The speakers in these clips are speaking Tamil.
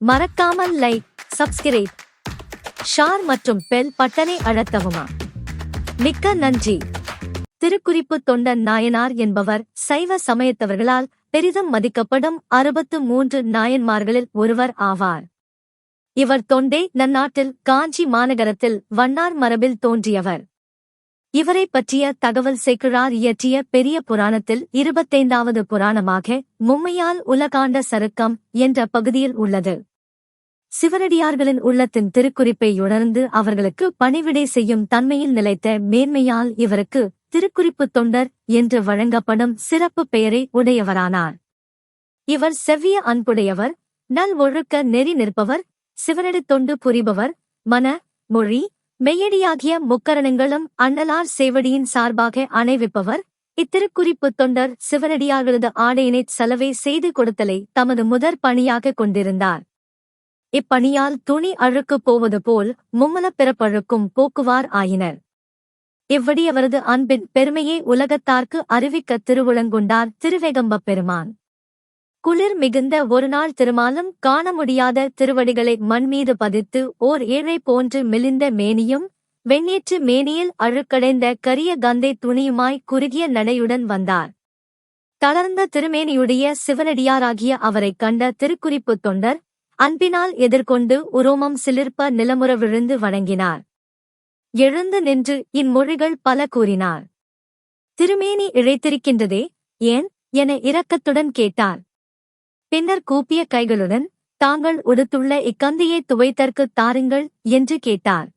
மறக்காமல் லைக் சப்ஸ்கிரைப் ஷார் மற்றும் பெல் பட்டனை அழுத்தவுமா. மிக்க நன்றி. திருக்குறிப்பு தொண்டன் நாயனார் என்பவர் சைவ சமயத்தவர்களால் பெரிதும் மதிக்கப்படும் அறுபத்து மூன்று நாயன்மார்களில் ஒருவர் ஆவார். இவர் தொண்டை நன்னாட்டில் காஞ்சி மாநகரத்தில் வண்ணார் மரபில் தோன்றியவர். இவரை பற்றிய தகவல் சேக்கிழார் இயற்றிய பெரிய புராணத்தில் இருபத்தைந்தாவது புராணமாக மும்மையால் உலகாண்ட சருக்கம் என்ற பகுதியில் உள்ளது. சிவனடியார்களின் உள்ளத்தின் திருக்குறிப்பை உணர்ந்து அவர்களுக்கு பணிவிடை செய்யும் தன்மையில் நிலைத்த மேன்மையால் இவருக்கு திருக்குறிப்பு தொண்டர் என்று வழங்கப்படும் சிறப்பு பெயரை உடையவரானார். இவர் செவ்விய அன்புடையவர் நல் ஒழுக்க நெறி நிற்பவர் சிவனடித் தொண்டு புரிபவர் மன மொழி மெய்யடியாகிய முக்கரணங்களும் அண்ணலார் சேவடியின் சார்பாக அணைவிப்பவர் இத்திருக்குறிப்பு தொண்டர் சிவனடியார்களது ஆடையினைச் செலவை செய்து கொடுத்தலை தமது முதற் பணியாக கொண்டிருந்தார். இப்பணியால் துணி அழுக்குப் போவது போல் மும்மலப் பிறப்பழுக்கும் போக்குவார் ஆயினர். இவ்வடி அவரது அன்பின் பெருமையை உலகத்தார்க்கு அறிவிக்க திருவுளங்குண்டார் திருவேகம்பப் பெருமான். குளிர் மிகுந்த ஒருநாள் திருமாலும் காண முடியாத திருவடிகளை மண்மீது பதித்து ஓர் ஏழை போன்று மெலிந்த மேனியும் வெண்ணீற்று மேனியில் அழுக்கடைந்த கரிய கந்தை துணியுமாய் குறுகிய நடையுடன் வந்தார். தளர்ந்த திருமேனியுடைய சிவனடியாராகிய அவரைக் கண்ட திருக்குறிப்புத் தொண்டர் அன்பினால் எதிர்கொண்டு உரோமம் சிலிர்ப்ப நிலமுற விழுந்து வணங்கினார். எழுந்து நின்று இம்மொழிகள் பல கூறினார். திருமேனி இழைத்திருக்கின்றதே ஏன்? என இரக்கத்துடன் கேட்டார். பின்னர் கூப்பிய கைகளுடன் தாங்கள் உடுத்துள்ள இக்கந்தியை துவைத்தற்கு தாருங்கள் என்று கேட்டார்.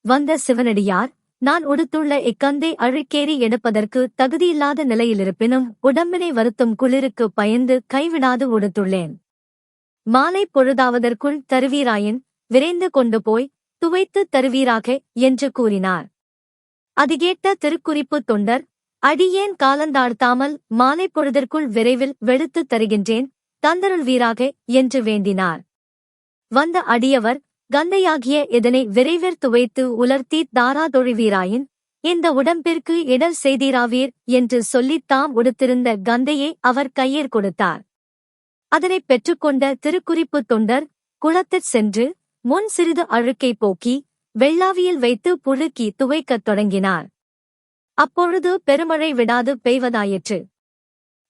வந்த சிவனடியார் நான் உடுத்துள்ள இக்கந்தை அழுக்கேறி எடுப்பதற்கு தகுதியில்லாத நிலையிலிருப்பினும் உடம்பினை வருத்தும் குளிருக்கு பயந்து கைவிடாது உடுத்துள்ளேன். மாலை பொழுதாவதற்குள் தருவீராயின் விரைந்து கொண்டு போய் துவைத்து தருவீராக என்று கூறினார். அது கேட்ட திருக்குறிப்பு தொண்டர் அடியேன் காலந்தாழ்த்தாமல் மாலை பொழுதற்குள் விரைவில் வெளுத்து தருகின்றேன் தந்தருள்வீராக என்று வேண்டினார். வந்த அடியவர் கந்தையாகிய இதனை விரைவிற் துவைத்து உலர்த்தி தாராதொழிவீராயின் இந்த உடம்பிற்கு இடர் செய்தீராவீர் என்று சொல்லித் தாம் உடுத்திருந்த கந்தையை அவர் கையிற் கொடுத்தார். அதனைப் பெற்றுக்கொண்ட திருக்குறிப்பு தொண்டர் குளத்திற் சென்று முன் சிறிது அழுக்கை போக்கி வெள்ளாவியில் வைத்து புழுக்கி துவைக்கத் தொடங்கினார். அப்பொழுது பெருமழை விடாது பெய்வதாயிற்று.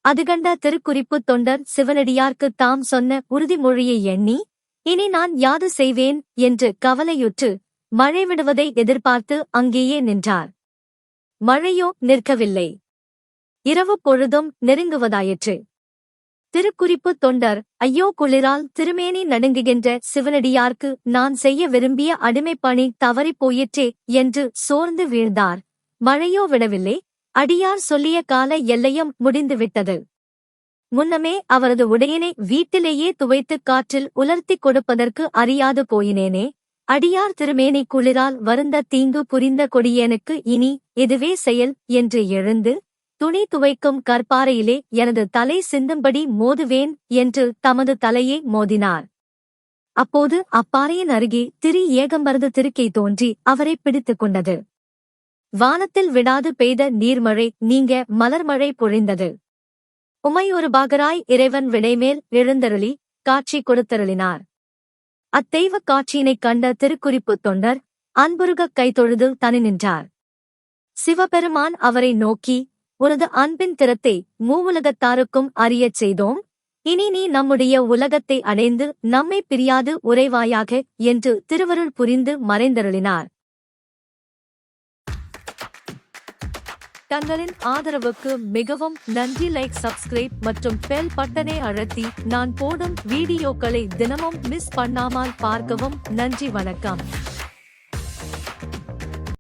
அதுகண்ட திருக்குறிப்பு தொண்டர் சிவனடியார்க்கு தாம் சொன்ன உறுதிமொழியை எண்ணி இனி நான் யாது செய்வேன்? என்று கவலையுற்று மழை விடுவதை எதிர்பார்த்து அங்கேயே நின்றார். மழையோ நிற்கவில்லை. இரவு பொழுதும் நெருங்குவதாயிற்று. திருக்குறிப்பு தொண்டர் ஐயோ குளிரால் திருமேனி நடுங்குகின்ற சிவனடியார்க்கு நான் செய்ய விரும்பிய அடிமைப்பணி தவறிப் போயிற்றே என்று சோர்ந்து வீழ்ந்தார். மழையோ விடவில்லை. அடியார் சொல்லிய கால எல்லையும் முடிந்துவிட்டது. முன்னமே அவரது உடையினை வீட்டிலேயே துவைத்துக் காற்றில் உலர்த்திக் கொடுப்பதற்கு அறியாது போயினேனே. அடியார் திருமேனி குளிரால் வருந்த தீங்கு புரிந்த கொடியேனுக்கு இனி இதுவே செயல் என்று எழுந்து துணி துவைக்கும் கற்பாறையிலே எனது தலை சிந்தும்படி மோதுவேன் என்று தமது தலையை மோதினார். அப்போது அப்பாறையின் அருகே திரு ஏகம்பரது திருக்கை தோன்றி அவரை பிடித்துக் கொண்டது. வானத்தில் விடாது பெய்த நீர்மழை நீங்க மலர்மழை பொழிந்தது. உமையொரு பாகராய் இறைவன் விடைமேல் எழுந்தருளி காட்சி கொடுத்தருளினார். அத்தெய்வக் காட்சியினைக் கண்ட திருக்குறிப்புத் தொண்டர் அன்புருகக் கைதொழுது தனி நின்றார் சிவபெருமான் அவரை நோக்கி உனது அன்பின் திறத்தை மூவுலகத்தாருக்கும் அறியச் செய்தோம். இனி நீ நம்முடைய உலகத்தை அடைந்து நம்மை பிரியாது உறைவாயாக என்று திருவருள் புரிந்து மறைந்தருளினார். தங்களின் ஆதரவுக்கு மிகவும் நன்றி லைக் சப்ஸ்கிரைப் மற்றும் பெல் பட்டனை அழுத்தி நான் போடும் வீடியோக்களை தினமும் மிஸ் பண்ணாமல் பார்க்கவும் நன்றி வணக்கம்.